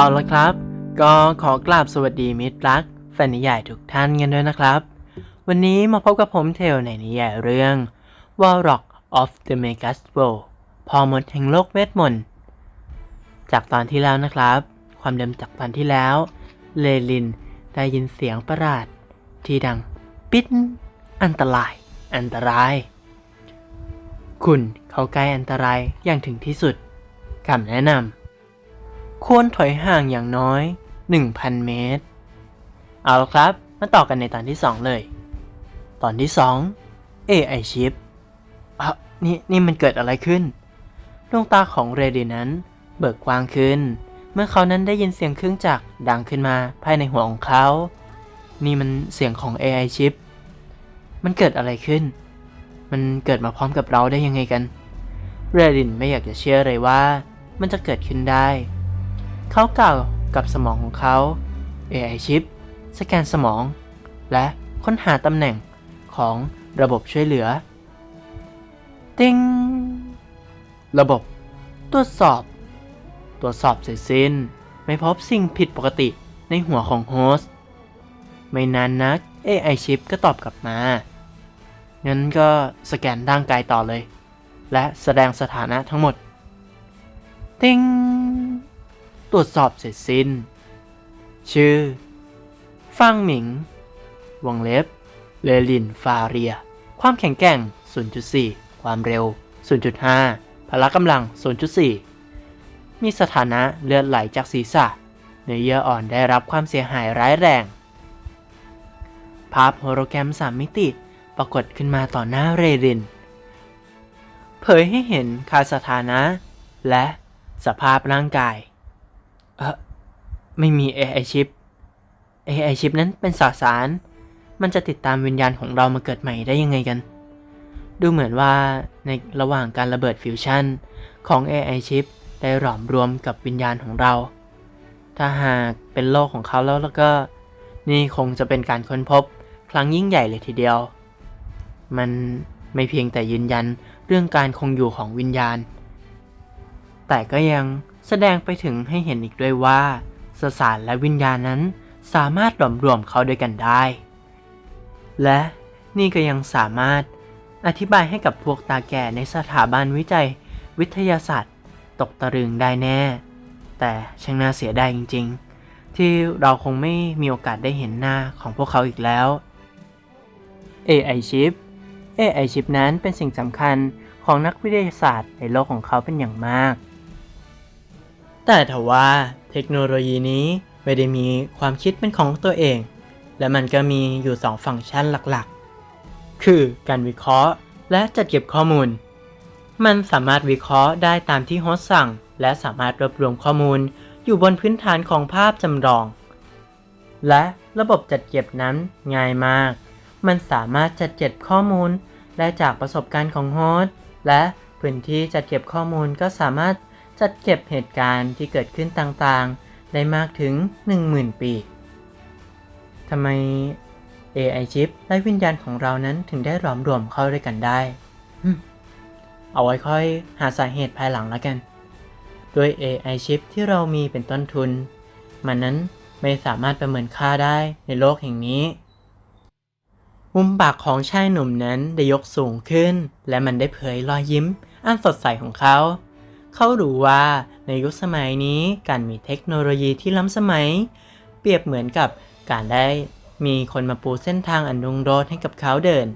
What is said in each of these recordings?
เอาละครับ ก็ขอกราบสวัสดีมิตรรัก แฟนนิยายทุกท่านกันด้วยนะครับ วันนี้มาพบกับผมเทลในนิยายเรื่อง Warlock of the m e g a s w o r l d พอมดแห่งโลกเวทมนต์จากตอนที่แล้วนะครับ ความเดิมจากตอนที่แล้ว เลลินได้ยินเสียงประหลาด ที่ดังปิ๊ดอันตราย อันตราย คุณเข้าใกล้อันตรายอย่างถึงที่สุดคำแนะนำ ควรถอยห่างอย่างน้อย 1,000 เมตร เอาละครับ มาต่อกันในตอนที่ 2 เลย ตอนที่ 2 AI Chip อะนี่นี่มันเกิดอะไรขึ้น ดวงตาของเรดินั้น เบิกกว้างขึ้น เมื่อเขานั้นได้ยินเสียงเครื่องจักรดังขึ้นมาภายในหัวของเขา นี่มันเสียงของ AI Chip มันเกิดอะไรขึ้น มันเกิดมาพร้อมกับเราได้ยังไงกัน เรดินไม่อยากจะเชื่อเลยว่า มันจะเกิดขึ้นได้ เขากล่าวกับสมองของเขา AI chip สแกนสมอง และค้นหาตำแหน่งของระบบช่วยเหลือ ติงระบบ ตรวจสอบ ตรวจสอบเสร็จสิ้น ไม่พบสิ่งผิดปกติในหัวของโฮสต์ไม่นานนัก AI chip ก็ตอบกลับมา งั้นก็สแกนร่างกายต่อเลย และแสดงสถานะทั้งหมด ติง ตรวจสอบเสร็จสิ้น ชื่อ ฟังหมิง วงเล็บ เลลินฟาเรีย ความแข็งแกร่ง 0.4 ความเร็ว 0.5 พละกำลัง 0.4 มีสถานะเลือดไหลจากศีรษะ เนื้อเยื่ออ่อนได้รับความเสียหายร้ายแรง ภาพโฮโลแกรมสามมิติปรากฏขึ้นมาต่อหน้าเรดิน เผยให้เห็นคาสถานะ และสภาพร่างกาย ไม่มี AI chip AI chip นั้นเป็นสสาร มันจะติดตามวิญญาณของเรามาเกิดใหม่ได้ยังไงกัน ดูเหมือนว่าในระหว่างการระเบิดฟิวชั่นของ AI chip ได้หลอมรวมกับวิญญาณของเรา ถ้าหากเป็นโลกของเขาแล้วแล้วก็ นี่คงจะเป็นการค้นพบครั้งยิ่งใหญ่เลยทีเดียว มันไม่เพียงแต่ยืนยันเรื่องการคงอยู่ของวิญญาณ แต่ก็ยังแสดงไปถึงให้เห็นอีกด้วยว่า สสารและวิญญาณนั้นสามารถหลอมรวมเข้าด้วยกันได้ และนี่ก็ยังสามารถอธิบายให้กับพวกตาแก่ในสถาบันวิจัยวิทยาศาสตร์ ตกตะลึงได้แน่ แต่ช่างน่าเสียดายจริง ๆ ที่เราคงไม่มีโอกาสได้เห็นหน้าของพวกเขาอีกแล้ว AI chip AI chip นั้นเป็นสิ่งสำคัญของนักวิทยาศาสตร์ในโลกของเขาเป็นอย่างมาก แต่ทว่าเทคโนโลยีนี้ไม่ได้มีความคิดเป็นของตัวเอง และมันก็มีอยู่ 2 ฟังก์ชันหลักๆ คือการวิเคราะห์และจัดเก็บข้อมูล มันสามารถวิเคราะห์ได้ตามที่โฮสต์สั่ง และสามารถรวบรวมข้อมูลอยู่บนพื้นฐานของภาพจำลอง และระบบจัดเก็บนั้นง่ายมาก มันสามารถจัดเก็บข้อมูลได้จากประสบการณ์ของโฮสต์และพื้นที่จัดเก็บข้อมูลก็สามารถ จัดเก็บเหตุการณ์ที่เกิดขึ้นต่างๆ ได้มากถึง 10,000 ปีทำไม AI chip และวิญญาณของเรานั้นถึงได้หลอมรวมเข้าด้วยกันได้ เอาไว้ค่อยหาสาเหตุภายหลังแล้วกัน ด้วย AI chip ที่เรามีเป็นต้นทุน มันนั้นไม่สามารถประเมินค่าได้ในโลกแห่งนี้มุมปากของชายหนุ่มนั้นได้ยกสูงขึ้น และมันได้เผยรอยยิ้ม อันสดใสของเขา เขารู้ว่าในยุคสมัยนี้การมีเทคโนโลยีที่ล้ำสมัย เปรียบเหมือนกับการได้มีคนมาปูเส้นทางอันรุ่งโรจน์ให้กับเขาเดิน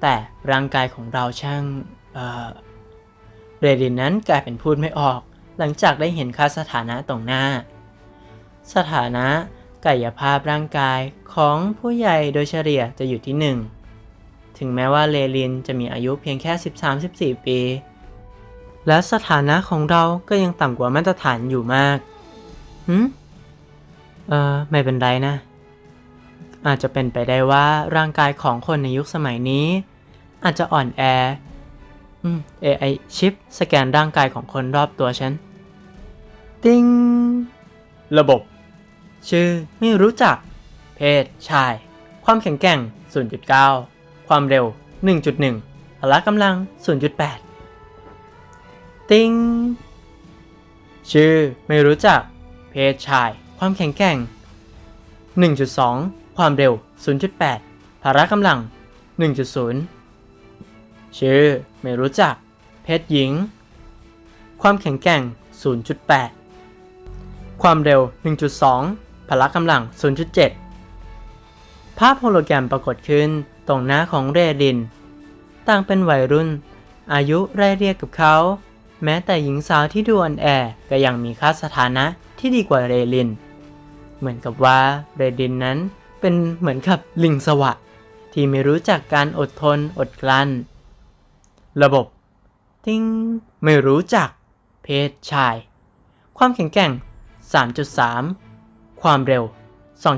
แต่ร่างกายของเราช่างเอ่อเรดินนั้นกลายเป็นพูดไม่ออก หลังจากได้เห็นค่าสถานะตรงหน้า สถานะกายภาพร่างกายของผู้ใหญ่โดยเฉลี่ยจะอยู่ที่ 1 ถึงแม้ว่าเลลินจะมีอายุเพียงแค่ 13-14 ปี และสถานะของเราก็ยังต่ำกว่ามาตรฐานอยู่มากหืมเออไม่เป็นไรนะ อาจจะเป็นไปได้ว่าร่างกายของคนในยุคสมัยนี้ อาจจะอ่อนแออืม AI ชิป สแกนร่างกายของคนรอบตัวฉัน ติง ระบบ ชื่อไม่รู้จัก เพศ ชาย ความแข็งแกร่ง 0.9 ความเร็ว 1.1 พละกำลัง 0.8 ติงชื่อไม่รู้จักเพเพศชาย ความแข็งแกร่ง 1.2 ความเร็ว 0.8 พละกำลัง 1.0 ชื่อไม่รู้จัก เพศหญิง ความแข็งแกร่ง 0.8 ความเร็ว 1.2 พละกำลัง 0.7 ภาพโฮโลแกรมปรากฏขึ้นตรงหน้าของเรดิน ต่างเป็นวัยรุ่น อายุไร่เรียกกับเขา แม้แต่หญิงสาวที่ดูอ่อนแอก็ยังมีค่าสถานะที่ดีกว่าเรลิน เหมือนกับว่าเรดินนั้นเป็นเหมือนกับลิงสวะ ที่ไม่รู้จักการอดทนอดกลั้น ระบบติ้งไม่รู้จัก เพศชาย ความแข็งแกร่ง 3.3 ความเร็ว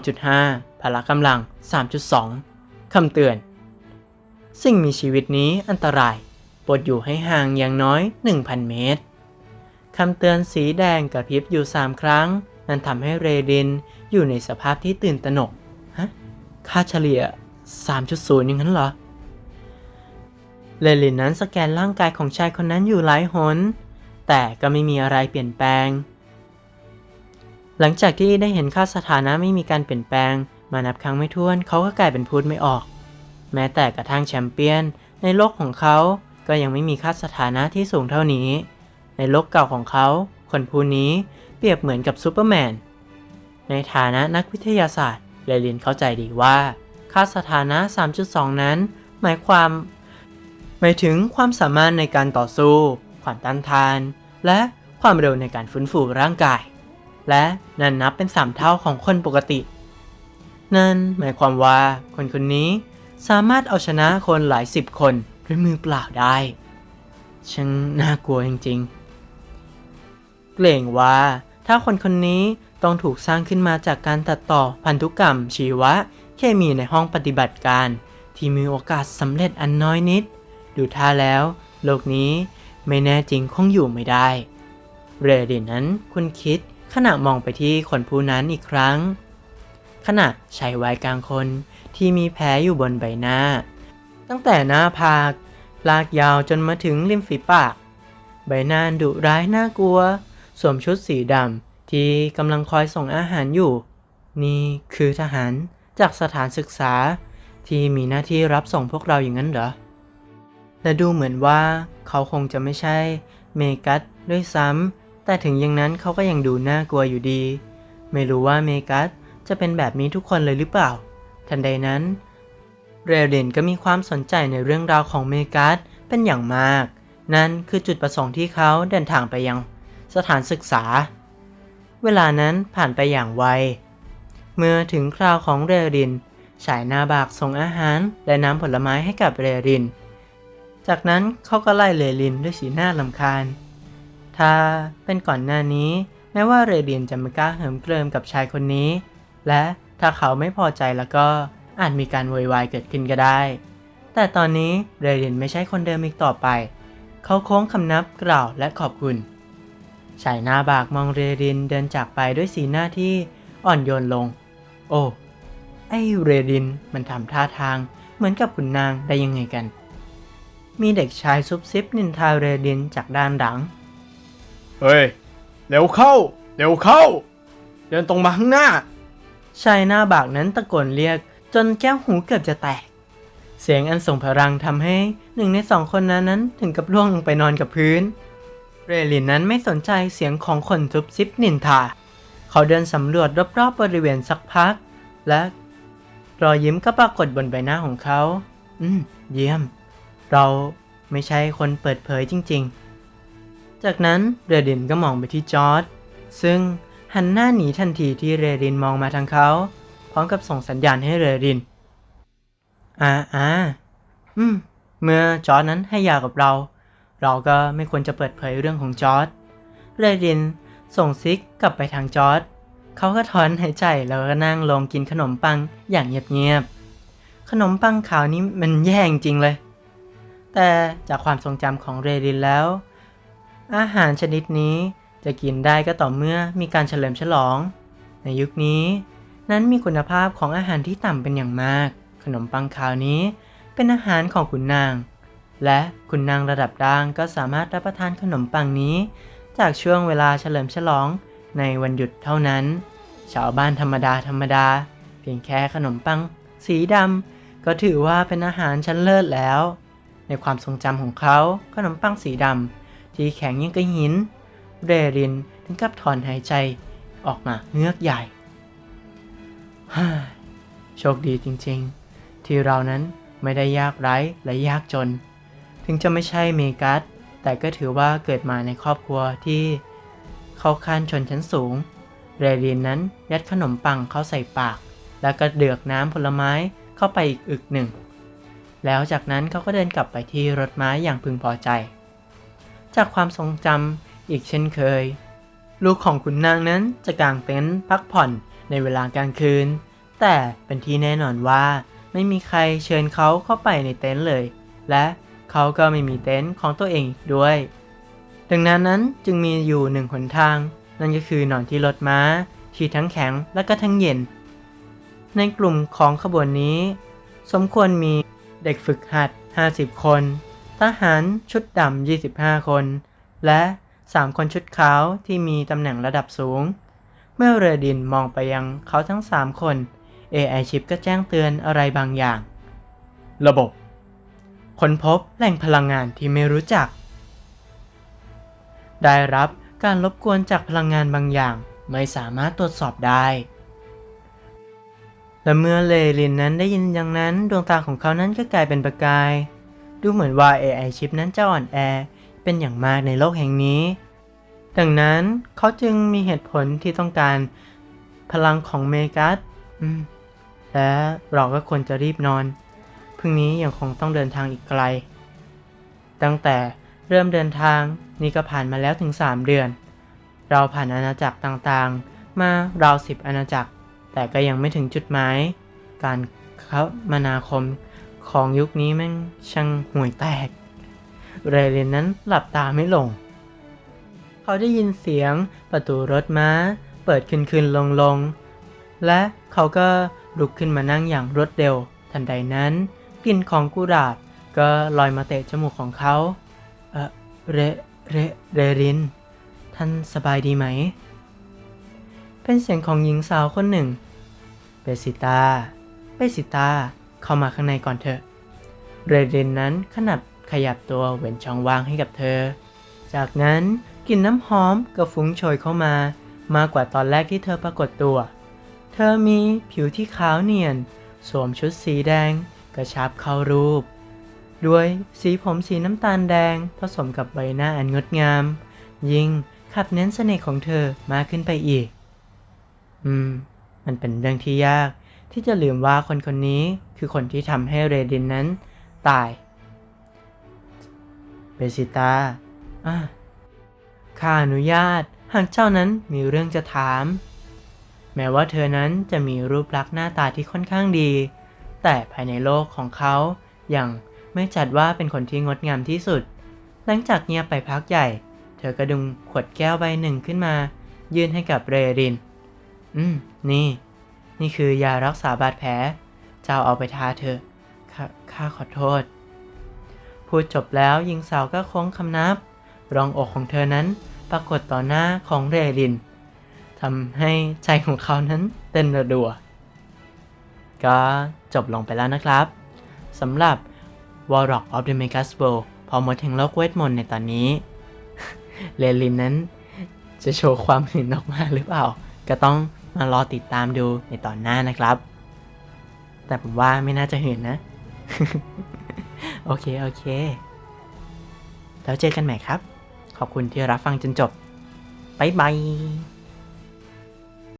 2.5 พละกำลัง 3.2 คำเตือน สิ่งมีชีวิตนี้อันตราย ปรดอยู่ให้ห่างอย่างน้อย 1,000 เมตรคำเตือนสีแดงกระพริบอยู่ 3 ครั้ง นั้นทำให้เรดินอยู่ในสภาพที่ตื่นตระหนก ฮะ ค่าเฉลี่ย 3.0 อย่างนั้นเหรอ เรลินนั้นสแกนร่างกายของชายคนนั้นอยู่หลายหน แต่ก็ไม่มีอะไรเปลี่ยนแปลง หลังจากที่ได้เห็นค่าสถานะไม่มีการเปลี่ยนแปลง มานับครั้งไม่ถ้วนเขาก็กลายเป็นพูดไม่ออก แม้แต่กระทั่งแชมเปี้ยนในโลกของเขา ก็ยังไม่มีค่าสถานะที่สูงเท่านี้ ในโลกเก่าของเขา คนผู้นี้เปรียบเหมือนกับซูเปอร์แมน ในฐานะนักวิทยาศาสตร์เรลินเข้าใจดีว่า ค่าสถานะ 3.2 นั้น หมายความ หมายถึงความสามารถในการต่อสู้ ความต้านทาน และความเร็วในการฟื้นฟูร่างกาย และนั่นนับเป็น 3 เท่าของคนปกติ นั่นหมายความว่าคนคนนี้สามารถเอาชนะคนหลายสิบคน ด้วยมือเปล่าได้ช่างน่ากลัวจริงๆ เกรงว่าถ้าคนคนนี้ต้องถูกสร้างขึ้นมาจากการตัดต่อพันธุกรรมชีวะ เคมีในห้องปฏิบัติการ ที่มีโอกาสสำเร็จอันน้อยนิด ดูท่าแล้ว โลกนี้ไม่แน่จริงคงอยู่ไม่ได้ เรดินนั้นคุณคิดขณะมองไปที่คนผู้นั้นอีกครั้ง ขณะชายวัยกลางคนที่มีแผลอยู่บนใบหน้า ตั้งแต่หน้าผากลากยาวจนมาถึงริมฝีปาก ใบหน้าดุร้ายน่ากลัว สวมชุดสีดำที่กำลังคอยส่งอาหารอยู่ นี่คือทหารจากสถานศึกษาที่มีหน้าที่รับส่งพวกเราอย่างนั้นเหรอ และดูเหมือนว่าเขาคงจะไม่ใช่เมกัสด้วยซ้ำ แต่ถึงอย่างนั้นเขาก็ยังดูน่ากลัวอยู่ดี ไม่รู้ว่าเมกัสจะเป็นแบบนี้ทุกคนเลยหรือเปล่า ทันใดนั้น เรเดนก็มีความสนใจในเรื่องราวของเมกัสเป็นอย่างมาก นั่นคือจุดประสงค์ที่เขาเดินทางไปยังสถานศึกษา เวลานั้นผ่านไปอย่างไว เมื่อถึงคราวของเรรินฉายหน้าบากส่งอาหารและน้ำผลไม้ให้กับเรริน จากนั้นเขาก็ไล่เรรินด้วยสีหน้าลำคาญ ถ้าเป็นก่อนหน้านี้ แม้ว่าเรดินจะไม่กล้าเหิมเกริมกับชายคนนี้ และถ้าเขาไม่พอใจแล้วก็ อาจมีการโวยวายเกิดขึ้นก็ได้ แต่ตอนนี้เรดินไม่ใช่คนเดิมอีกต่อไป เขาโค้งคำนับกล่าวและขอบคุณชายหน้าบากมองเรดินเดินจากไปด้วยสีหน้าที่อ่อนโยนลง โอ้ ไอเรดินมันทำท่าทางเหมือนกับขุนนางได้ยังไงกัน มีเด็กชายซุบซิบนินทาเรดินจากด้านหลัง เฮ้ย เร็วเข้า เร็วเข้า เดินตรงมาข้างหน้า ชายหน้าบากนั้นตะโกนเรียก จนแก้วหูเกือบจะแตก เสียงอันส่งพลังทำให้หนึ่งในสองคนนั้นนั้นถึงกับล่วงลงไปนอนกับพื้น เรลินนั้นไม่สนใจเสียงของคนซุบซิบนินทา เขาเดินสำรวจรอบๆบริเวณสักพัก และรอยยิ้มก็ปรากฏบนใบหน้าของเขา อืม เยี่ยม เราไม่ใช่คนเปิดเผยจริง ๆ จากนั้นเรดินก็มองไปที่จอร์ดซึ่งหันหน้าหนีทันทีที่เรดินมองมาทางเขา พร้อมกับส่งสัญญาณให้เรดิน อ่าอ่าอืม เมื่อจอร์ดนั้นให้ยากับเรา เราก็ไม่ควรจะเปิดเผยเรื่องของจอร์ดเรดินส่งซิกกลับไปทางจอร์ดเขาก็ถอนหายใจแล้วก็นั่งลงกินขนมปังอย่างเงียบๆ ขนมปังขาวนี้มันแย่จริงเลย แต่จากความทรงจำของเรดินแล้ว อาหารชนิดนี้จะกินได้ก็ต่อเมื่อมีการเฉลิมฉลอง ในยุคนี้ นั้นมีคุณภาพของอาหารที่ต่ำเป็นอย่างมาก ขนมปังขาวนี้เป็นอาหารของขุนนาง และขุนนางระดับด่างก็สามารถรับประทานขนมปังนี้ จากช่วงเวลาเฉลิมฉลองในวันหยุดเท่านั้น ชาวบ้านธรรมดาธรรมดา เพียงแค่ขนมปัง สีดำก็ถือว่าเป็นอาหารชั้นเลิศแล้ว ในความทรงจำของเขาขนมปังสีดำที่แข็งยังกับหิน เรรินถึงกับถอนหายใจออกมาเงือกใหญ่ โชคดีจริงๆ ที่เรานั้นไม่ได้ยากไร้และยากจน ถึงจะไม่ใช่เมกัสแต่ก็ถือว่าเกิดมาในครอบครัวที่เข้าขั้นชนชั้นสูง เรรินนั้นยัดขนมปังเข้าใส่ปาก แล้วก็เดือกน้ำผลไม้เข้าไปอีกอึกหนึ่ง แล้วจากนั้นเขาก็เดินกลับไปที่รถม้าอย่างพึงพอใจ จากความทรงจำอีกเช่นเคย ลูกของขุนนางนั้นจะกางเต็นท์พักผ่อน ในเวลากลางคืน แต่เป็นที่แน่นอนว่าไม่มีใครเชิญเขาเข้าไปในเต็นท์เลย และเขาก็ไม่มีเต็นท์ของตัวเองด้วย ดังนั้นนั้นจึงมีอยู่หนึ่งหนทาง นั่นก็คือนอนที่รถม้า ที่ทั้งแข็งและก็ทั้งเย็น ในกลุ่มของขบวนนี้ สมควรมีเด็กฝึกหัด 50 คน ทหารชุดดำ25 คน และ 3 คนชุดขาวที่มีตำแหน่งระดับสูง เมื่อเรือดินมองไปยังเขาทั้ง3คน AI ชิปก็แจ้งเตือนอะไรบางอย่าง ระบบ ค้นพบแหล่งพลังงานที่ไม่รู้จัก ได้รับการรบกวนจากพลังงานบางอย่างไม่สามารถตรวจสอบได้ และเมื่อเลรินนั้นได้ยินอย่างนั้นดวงตาของเขานั้นก็กลายเป็นประกาย ดูเหมือนว่า AI ชิปนั้นจะอ่อนแอเป็นอย่างมากในโลกแห่งนี้ ดังนั้นเขาจึงมีเหตุผลที่ต้องการพลังของเมกัสและเราก็ควรจะรีบนอน พรุ่งนี้ยังคงต้องเดินทางอีกไกล ตั้งแต่เริ่มเดินทางนี่ก็ผ่านมาแล้วถึง 3 เดือน เราผ่านอาณาจักรต่างๆ มาราวสิบอาณาจักร แต่ก็ยังไม่ถึงจุดหมาย การคมนาคมของยุคนี้แม่งช่างห่วยแตกเรเรนนั้นหลับตาไม่ลง เขาได้ยินเสียงประตูรถม้า เปิดขึ้นขึ้นลงลง และเขาก็ลุกขึ้นมานั่งอย่างรวดเร็ว ทันใดนั้น กลิ่นของกุหลาบก็ลอยมาเตะจมูกของเขา เออเรเรเรริน ท่านสบายดีไหม เป็นเสียงของหญิงสาวคนหนึ่ง เบสิตา เบสิตา เข้ามาข้างในก่อนเถอะ เรรินนั้นขนับขยับตัวเว้นช่องว่างให้กับเธอ จากนั้น กลิ่นน้ำหอมก็ฟุ้งโชยเข้ามามากกว่าตอนแรกที่เธอปรากฏตัว เธอมีผิวที่ขาวเนียน สวมชุดสีแดง กระชับเข้ารูป ด้วยสีผมสีน้ำตาลแดงผสมกับใบหน้าอันงดงาม ยิ่งขับเน้นเสน่ห์ของเธอมากขึ้นไปอีก อืม มันเป็นเรื่องที่ยากที่จะลืมว่าคนคนนี้คือคนที่ทำให้เรดินนั้น ตาย เบสิตาอะ ข้าอนุญาต หากเจ้านั้นมีเรื่องจะถาม แม้ว่าเธอนั้นจะมีรูปลักษณ์หน้าตาที่ค่อนข้างดี แต่ภายในโลกของเขายังไม่จัดว่าเป็นคนที่งดงามที่สุด หลังจากเงียบไปพักใหญ่ เธอก็ดึงขวดแก้วใบหนึ่งขึ้นมา ยื่นให้กับเรริน อืม นี่ นี่คือยารักษาบาดแผล เจ้าเอาไปทาเถอะข้าข้าขอโทษ พูดจบแล้วหญิงสาวก็โค้งคำนับ รองอกของเธอนั้นปรากฏต่อหน้าของเรรินทำให้ใจของเขานั้นเต้นระดัว ก็จบลงไปแล้วนะครับสำหรับ Warlock of the Megas World พอหมดแห่งโลกเวทมนต์ในตอนนี้ เรลินนั้นจะโชว์ความหื่นออกมาหรือเปล่า ก็ต้องมารอติดตามดูในตอนหน้านะครับ แต่ผมว่าไม่น่าจะหื่นนะ โอเค โอเค แล้วเจอกันใหม่ครับ ขอบคุณที่รับฟังจนจบ บ๊ายบาย